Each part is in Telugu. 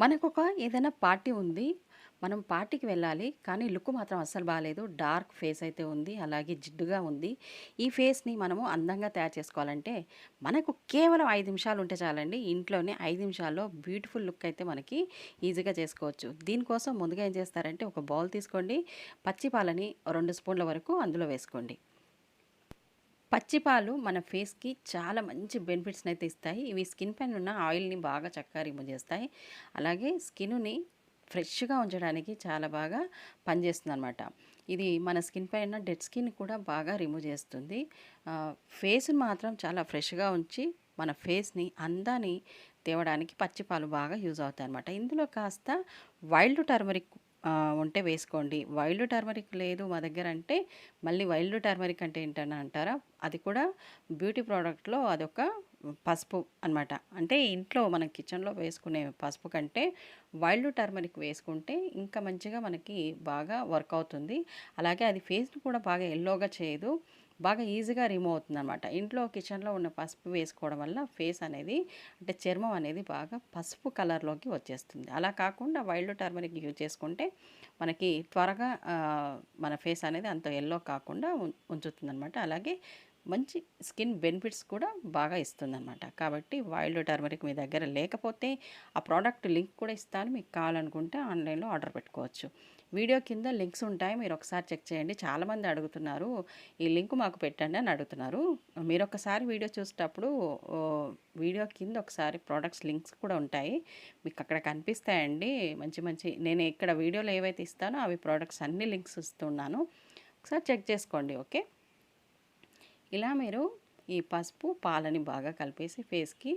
మనకొక ఏదైనా పార్టీ ఉంది. మనం పార్టీకి వెళ్ళాలి. కానీ లుక్ మాత్రం అస్సలు బాగాలేదు డార్క్ ఫేస్ అయితే ఉంది. అలాగే జిడ్డుగా ఉంది. ఈ ఫేస్‌ని మనము అందంగా తయారు చేసుకోవాలంటే, మనకు కేవలం ఐదు నిమిషాలు ఉంటే చాలండి. ఇంట్లోనే ఐదు నిమిషాల్లో బ్యూటిఫుల్ లుక్ అయితే మనకి ఈజీగా చేసుకోవచ్చు. దీనికోసం ముందుగా ఏం చేస్తారంటే, ఒక బౌల్ తీసుకోండి. పచ్చి పాలని రెండు స్పూన్ల వరకు అందులో వేసుకోండి. పచ్చిపాలు మన ఫేస్‌కి చాలా మంచి బెనిఫిట్స్‌నైతే ఇస్తాయి. ఇవి స్కిన్ పైన ఉన్న ఆయిల్‌ని బాగా చక్కగా రిమూవ్ చేస్తాయి. అలాగే స్కిన్‌ని ఫ్రెష్‌గా ఉంచడానికి చాలా బాగా పనిచేస్తుందనమాట. ఇది మన స్కిన్ పైన డెడ్ స్కిన్ కూడా బాగా రిమూవ్ చేస్తుంది. ఫేస్‌ని మాత్రం చాలా ఫ్రెష్‌గా ఉంచి, మన ఫేస్‌ని అందాన్ని తేవడానికి పచ్చిపాలు బాగా యూజ్ అవుతాయన్నమాట. ఇందులో కాస్త వైల్డ్ టర్మరిక్ ఉంటే వేసుకోండి. వైల్డ్ టర్మరిక్ లేదు మా దగ్గర అంటే, మళ్ళీ వైల్డ్ టర్మరిక్ అంటే ఏంటని అంటారా? అది కూడా బ్యూటీ ప్రోడక్ట్లో అదొక పసుపు అనమాట. అంటే ఇంట్లో మన కిచెన్‌లో వేసుకునే పసుపు కంటే, వైల్డ్ టర్మరిక్ వేసుకుంటే ఇంకా మంచిగా మనకి బాగా వర్క్ అవుతుంది. అలాగే అది ఫేస్‌ని కూడా బాగా ఎల్లోగా చేయదు. బాగా ఈజీగా రిమూవ్ అవుతుందనమాట. ఇంట్లో కిచెన్‌లో ఉన్న పసుపు వేసుకోవడం వల్ల ఫేస్ అనేది అంటే చర్మం అనేది బాగా పసుపు కలర్‌లోకి వచ్చేస్తుంది. అలా కాకుండా వైల్డ్ టర్మరిక్ యూజ్ చేసుకుంటే, మనకి త్వరగా మన ఫేస్ అనేది అంత ఎల్లో కాకుండా ఉం ఉంచుతుందనమాట. అలాగే మంచి స్కిన్ బెనిఫిట్స్ కూడా బాగా ఇస్తుందన్నమాట కాబట్టి వైల్డ్ టర్మరిక్ మీ దగ్గర లేకపోతే, ఆ ప్రోడక్ట్ లింక్ కూడా ఇస్తాను. మీకు కావాలనుకుంటే ఆన్‌లైన్‌లో ఆర్డర్ పెట్టుకోవచ్చు. వీడియో కింద లింక్స్ ఉంటాయి. మీరు ఒకసారి చెక్ చేయండి. చాలామంది అడుగుతున్నారు. ఈ లింక్ మాకు పెట్టండి అని అడుగుతున్నారు. మీరొకసారి వీడియో చూసేటప్పుడు వీడియో కింద ఒకసారి ప్రోడక్ట్స్ లింక్స్ కూడా ఉంటాయి. మీకు అక్కడ కనిపిస్తాయండి. మంచి మంచి నేను ఇక్కడ వీడియోలో ఏవైతే ఇస్తానో అవి ప్రోడక్ట్స్ అన్ని లింక్స్ ఇస్తున్నాను. ఒకసారి చెక్ చేసుకోండి. ఓకే. ఇలా మీరు ఈ పసుపు, పాలని బాగా కలిపేసి ఫేస్‌కి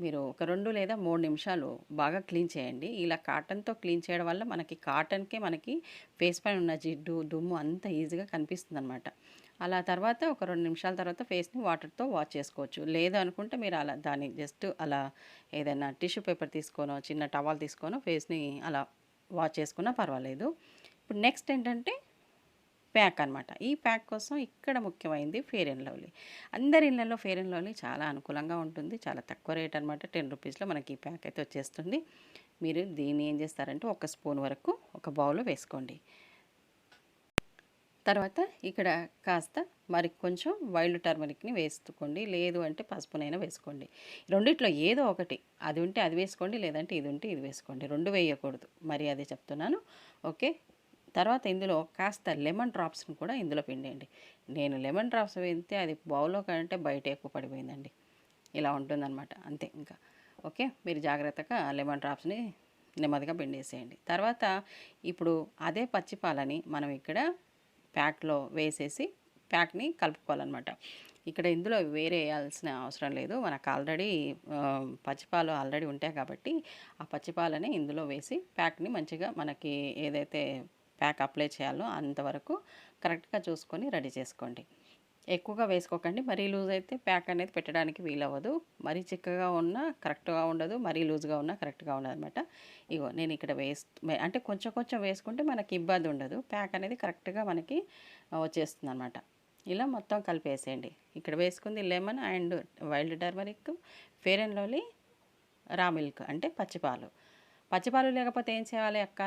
మీరు ఒక రెండు లేదా మూడు నిమిషాలు బాగా క్లీన్ చేయండి. ఇలా కాటన్‌తో క్లీన్ చేయడం వల్ల మనకి కాటన్‌కే మనకి ఫేస్ పైన ఉన్న జిడ్డు, దుమ్ము అంత ఈజీగా కనిపిస్తుందనమాట. అలా తర్వాత ఒక రెండు నిమిషాల తర్వాత ఫేస్‌ని వాటర్‌తో వాష్ చేసుకోవచ్చు. లేదు అనుకుంటే మీరు అలా దాన్ని జస్ట్ అలా ఏదైనా టిష్యూ పేపర్ తీసుకోనో, చిన్న టవల్ తీసుకోనో ఫేస్‌ని అలా వాష్ చేసుకున్నా పర్వాలేదు. ఇప్పుడు నెక్స్ట్ ఏంటంటే ప్యాక్ అనమాట. ఈ ప్యాక్ కోసం ఇక్కడ ముఖ్యమైనది ఫేర్ అండ్ లవ్లీ. అందరి ఇళ్ళలో ఫెయిర్ అండ్ లవ్లీ చాలా అనుకూలంగా ఉంటుంది. చాలా తక్కువ రేట్ అనమాట. టెన్ రూపీస్లో మనకి ఈ ప్యాక్ అయితే వచ్చేస్తుంది. మీరు దీన్ని ఏం చేస్తారంటే, ఒక స్పూన్ వరకు ఒక బౌల్‌లో వేసుకోండి. తర్వాత ఇక్కడ కాస్త మరి కొంచెం వైల్డ్ టర్మరిక్‌ని వేసుకోండి. లేదు అంటే పసుపునైనా వేసుకోండి. రెండిట్లో ఏదో ఒకటి అది ఉంటే అది వేసుకోండి. లేదంటే ఇది ఉంటే ఇది వేసుకోండి. రెండు వేయకూడదు. మరి అదే చెప్తున్నాను. ఓకే. తర్వాత ఇందులో కాస్త లెమన్ డ్రాప్స్‌ని కూడా ఇందులో పిండేయండి. నేను లెమన్ డ్రాప్స్ వేస్తే అది బౌల్‌లో కంటే బయట ఎక్కువ పడిపోయిందండి. ఇలా ఉంటుందన్నమాట అంతే ఇంకా. ఓకే. మీరు జాగ్రత్తగా లెమన్ డ్రాప్స్‌ని నెమ్మదిగా పిండేసేయండి. తర్వాత ఇప్పుడు అదే పచ్చిపాలని మనం ఇక్కడ ప్యాక్‌లో వేసేసి ప్యాక్‌ని కలుపుకోవాలన్నమాట ఇక్కడ ఇందులో వేరే వేయాల్సిన అవసరం లేదు. మనకు ఆల్రెడీ పచ్చిపాలు ఆల్రెడీ ఉంటాయి కాబట్టి, ఆ పచ్చిపాలని ఇందులో వేసి ప్యాక్‌ని మంచిగా మనకి ఏదైతే ప్యాక్ అప్లై చేయాలో అంతవరకు కరెక్ట్‌గా చూసుకొని రెడీ చేసుకోండి. ఎక్కువగా వేసుకోకండి. మరీ లూజ్ అయితే ప్యాక్ అనేది పెట్టడానికి వీలవ్వదు. మరీ చిక్కగా ఉన్నా కరెక్ట్‌గా ఉండదు. మరీ లూజ్‌గా ఉన్నా కరెక్ట్‌గా ఉండదనమాట. ఇగో నేను ఇక్కడ వేస్ అంటే కొంచెం కొంచెం వేసుకుంటే మనకి ఇబ్బంది ఉండదు. ప్యాక్ అనేది కరెక్ట్‌గా మనకి వచ్చేస్తుంది అనమాట ఇలా మొత్తం కలిపేసేయండి. ఇక్కడ వేసుకుంది lemon and wild turmeric, fair and lovely, raw milk అంటే పచ్చిపాలు పచ్చిపాలు పచ్చి పాలు లేకపోతే ఏం చేయాలి అక్క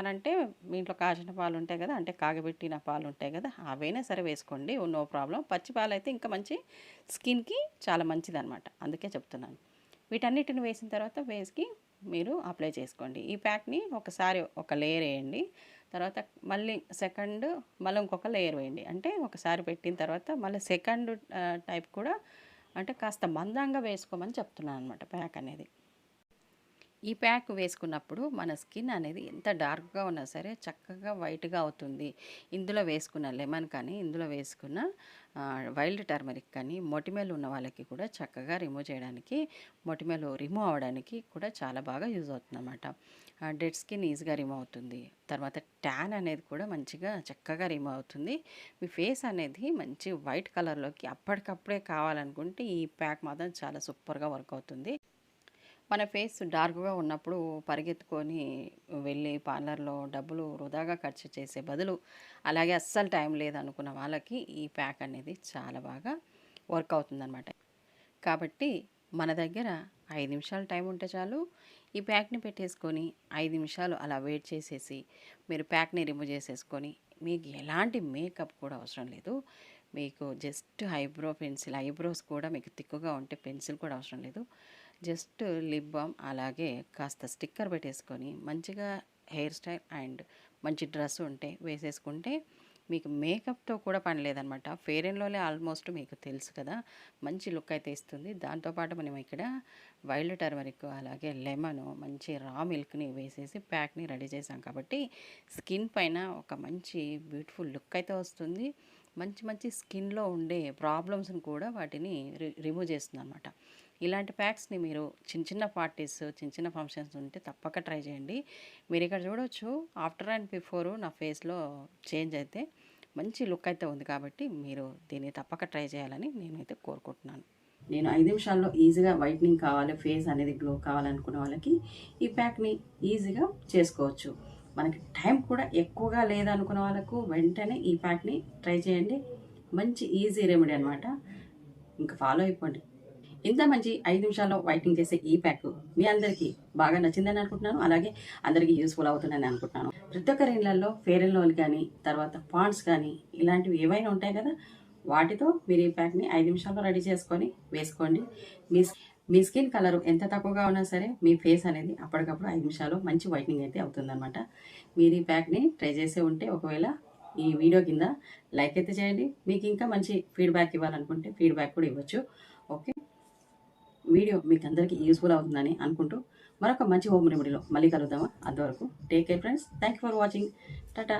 మీ ఇంట్లో కాచిన పాలు ఉంటాయి కదా! అంటే కాగబెట్టిన పాలు ఉంటాయి కదా! అవైనా సరే వేసుకోండి. నో ప్రాబ్లం పచ్చి అయితే ఇంకా మంచి స్కిన్‌కి చాలా మంచిది అనమాట అందుకే చెప్తున్నాను. వీటన్నిటిని వేసిన తర్వాత ఫేస్‌కి మీరు అప్లై చేసుకోండి. ఈ ప్యాక్‌ని ఒకసారి ఒక లేయర్ వేయండి తర్వాత మళ్ళీ సెకండ్ మళ్ళీ ఇంకొక లేయర్ వేయండి. అంటే ఒకసారి పెట్టిన తర్వాత మళ్ళీ సెకండ్ టైప్ కూడా అంటే కాస్త మందంగా వేసుకోమని చెప్తున్నాను అనమాట ప్యాక్ అనేది. ఈ ప్యాక్ వేసుకున్నప్పుడు మన స్కిన్ అనేది ఎంత డార్క్‌గా ఉన్నా సరే చక్కగా వైట్‌గా అవుతుంది. ఇందులో వేసుకున్న లెమన్ కానీ, ఇందులో వేసుకున్న వైల్డ్ టర్మరిక్ కానీ మొటిమలు ఉన్న వాళ్ళకి కూడా చక్కగా రిమూవ్ చేయడానికి, మొటిమలు రిమూవ్ అవ్వడానికి కూడా చాలా బాగా యూజ్ అవుతుంది అనమాట డెడ్ స్కిన్ ఈజీగా రిమూవ్ అవుతుంది. తర్వాత ట్యాన్ అనేది కూడా మంచిగా చక్కగా రిమూవ్ అవుతుంది. మీ ఫేస్ అనేది మంచి వైట్ కలర్‌లోకి అప్పటికప్పుడే కావాలనుకుంటే ఈ ప్యాక్ మాత్రం చాలా సూపర్‌గా వర్క్ అవుతుంది. మన ఫేస్ డార్క్‌గా ఉన్నప్పుడు పరిగెత్తుకొని వెళ్ళి పార్లర్‌లో డబ్బులు వృధాగా ఖర్చు చేసే బదులు, అలాగే అస్సలు టైం లేదనుకున్న వాళ్ళకి ఈ ప్యాక్ అనేది చాలా బాగా వర్క్ అవుతుందన్నమాట. కాబట్టి మన దగ్గర ఐదు నిమిషాలు టైం ఉంటే చాలు. ఈ ప్యాక్ని పెట్టేసుకొని ఐదు నిమిషాలు అలా వెయిట్ చేసేసి మీరు ప్యాక్ని రిమూవ్ చేసేసుకొని మీకు ఎలాంటి మేకప్ కూడా అవసరం లేదు. మీకు జస్ట్ ఐబ్రో పెన్సిల్ ఐబ్రోస్ కూడా మీకు తిక్కుగా ఉంటే పెన్సిల్ కూడా అవసరం లేదు. జస్ట్ లిప్ బామ్ అలాగే కాస్త స్టిక్కర్ పెట్టేసుకొని మంచిగా హెయిర్ స్టైల్ అండ్ మంచి డ్రెస్ ఉంటే వేసేసుకుంటే మీకు మేకప్తో కూడా పని లేదనమాట. ఫేర్ అండ్ లోలే ఆల్మోస్ట్ మీకు తెలుసు కదా మంచి లుక్ అయితే ఇస్తుంది. దాంతోపాటు మనం ఇక్కడ వైల్డ్ టర్మరిక్ అలాగే లెమన్ మంచి రా మిల్క్ని వేసేసి ప్యాక్ని రెడీ చేసాం కాబట్టి స్కిన్ పైన ఒక మంచి బ్యూటిఫుల్ లుక్ అయితే వస్తుంది. మంచి మంచి స్కిన్లో ఉండే ప్రాబ్లమ్స్ని కూడా వాటిని రి రిమూవ్ చేస్తుంది అనమాట ఇలాంటి ప్యాక్స్ని మీరు చిన్న చిన్న పార్టీస్ చిన్న చిన్న ఫంక్షన్స్ ఉంటే తప్పక ట్రై చేయండి. మీరు ఇక్కడ చూడవచ్చు ఆఫ్టర్ అండ్ బిఫోర్ నా ఫేస్లో చేంజ్ అయితే మంచి లుక్ అయితే ఉంది కాబట్టి మీరు దీన్ని తప్పక ట్రై చేయాలని నేనైతే కోరుకుంటున్నాను. నేను ఐదు నిమిషాల్లో ఈజీగా వైట్నింగ్ కావాలి ఫేస్ అనేది గ్లో కావాలనుకునే వాళ్ళకి ఈ ప్యాక్ని ఈజీగా చేసుకోవచ్చు. మనకి టైం కూడా ఎక్కువగా లేదనుకున్న వాళ్ళకు వెంటనే ఈ ప్యాక్ని ట్రై చేయండి. మంచి ఈజీ రెమెడీ అనమాట ఇంకా ఫాలో అయిపోండి. ఇంత మంచి ఐదు నిమిషాల్లో వైటింగ్ చేసే ఈ ప్యాక్ మీ అందరికీ బాగా నచ్చిందని అనుకుంటున్నాను. అలాగే అందరికీ యూస్ఫుల్ అవుతుందని అనుకుంటున్నాను. ప్రతి ఒక్కరి ఇళ్ళలో ఫేర్ అండ్ లోల్ కానీ తర్వాత పాండ్స్ కానీ ఇలాంటివి ఏవైనా ఉంటాయి కదా వాటితో మీరు ఈ ప్యాక్ని ఐదు నిమిషాల్లో రెడీ చేసుకొని వేసుకోండి. మీ మీ స్కిన్ కలర్ ఎంత తక్కువగా ఉన్నా సరే మీ ఫేస్ అనేది అప్పటికప్పుడు ఐదు నిమిషాలు మంచి వైట్నింగ్ అయితే అవుతుందన్నమాట. మీరు ఈ ప్యాక్ని ట్రై చేసే ఉంటే ఒకవేళ ఈ వీడియో కింద లైక్ అయితే చేయండి. మీకు ఇంకా మంచి ఫీడ్బ్యాక్ ఇవ్వాలనుకుంటే ఫీడ్బ్యాక్ కూడా ఇవ్వచ్చు. ఓకే? వీడియో మీకు అందరికీ యూస్ఫుల్ అవుతుందని అనుకుంటూ మరొక మంచి హోమ్ రెమెడీలో మళ్ళీ కలుద్దామా? అంతవరకు take care friends thank you for watching tata